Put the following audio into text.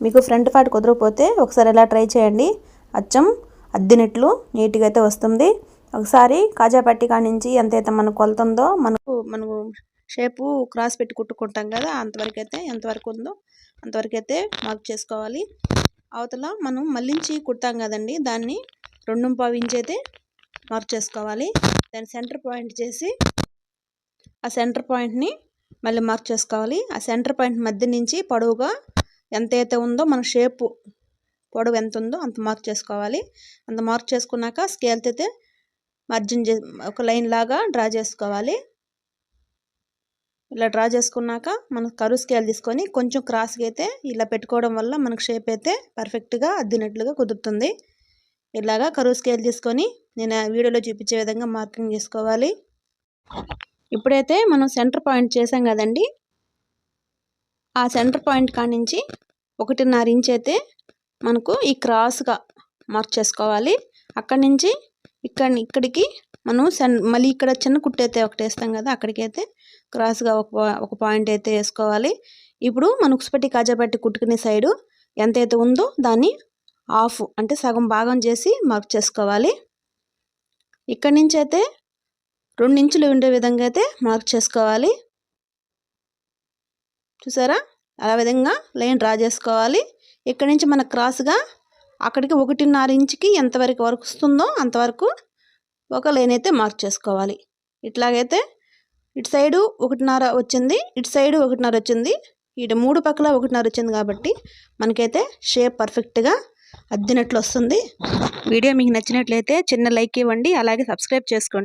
మీకు front part కుదరకపోతే ఒకసారి ఇలా ట్రై చేయండి. అచ్చం అద్దినట్లు నీట్గా అయితే వస్తుంది. ఒకసారి కాజాపట్టి కానించి నుంచి ఎంతైతే మనకు కొలుతుందో మనకు మనకు షేపు క్రాస్ పెట్టి కుట్టుకుంటాం కదా అంతవరకు అయితే ఎంతవరకు ఉందో అంతవరకు అయితే మార్క్ చేసుకోవాలి. అవతల మనం మళ్ళించి కుడతాం కదండి దాన్ని రెండు పావు ఇంచ్ అయితే మార్క్ చేసుకోవాలి. దాని సెంటర్ పాయింట్ చేసి ఆ సెంటర్ పాయింట్ని మళ్ళీ మార్క్ చేసుకోవాలి. ఆ సెంటర్ పాయింట్ మధ్య నుంచి పొడవుగా ఎంతైతే ఉందో మన షేపు పొడవు ఎంత ఉందో అంత మార్క్ చేసుకోవాలి. అంత మార్క్ చేసుకున్నాక స్కేల్ అయితే మార్జిన్ చే ఒక లైన్ లాగా డ్రా చేసుకోవాలి. ఇలా డ్రా చేసుకున్నాక మనం కరువు స్కేల్ తీసుకొని కొంచెం క్రాస్గా అయితే ఇలా పెట్టుకోవడం వల్ల మనకు షేప్ అయితే పర్ఫెక్ట్గా అద్దినట్లుగా కుదురుతుంది. ఇలాగా కరువు స్కేల్ తీసుకొని నేను వీడియోలో చూపించే విధంగా మార్కింగ్ చేసుకోవాలి. ఇప్పుడైతే మనం సెంటర్ పాయింట్ చేసాం కదండి. ఆ సెంటర్ పాయింట్ కానించి నుంచి ఒకటిన్నర ఇంచ్ అయితే మనకు ఈ క్రాస్గా మార్క్ చేసుకోవాలి. అక్కడి నుంచి ఇక్కడ ఇక్కడికి మనం సెన్ మళ్ళీ ఇక్కడ చిన్న కుట్టు అయితే ఒకటి వేస్తాం కదా అక్కడికైతే క్రాస్గా ఒక ఒక పాయింట్ అయితే వేసుకోవాలి. ఇప్పుడు మన ఉక్సుపట్టి కాజాపట్టి కుట్టుకునే సైడు ఎంతైతే ఉందో దాన్ని ఆఫ్ అంటే సగం భాగం చేసి మార్క్ చేసుకోవాలి. ఇక్కడి నుంచి అయితే రెండు ఇంచులు ఉండే విధంగా అయితే మార్క్ చేసుకోవాలి. చూసారా? అలా విధంగా లైన్ డ్రా చేసుకోవాలి. ఇక్కడి నుంచి మన క్రాస్గా అక్కడికి ఒకటిన్నర ఇంచుకి ఎంతవరకు వరకు వస్తుందో అంతవరకు ఒక లైన్ అయితే మార్క్ చేసుకోవాలి. ఇట్లాగైతే ఇటు సైడు ఒకటిన్నర వచ్చింది ఇటు సైడు ఒకటిన్నర వచ్చింది ఇటు మూడు పక్కల ఒకటిన్నర వచ్చింది కాబట్టి మనకైతే షేప్ పర్ఫెక్ట్గా అద్దినట్లు వస్తుంది. వీడియో మీకు నచ్చినట్లయితే చిన్న లైక్ ఇవ్వండి అలాగే సబ్స్క్రైబ్ చేసుకోండి.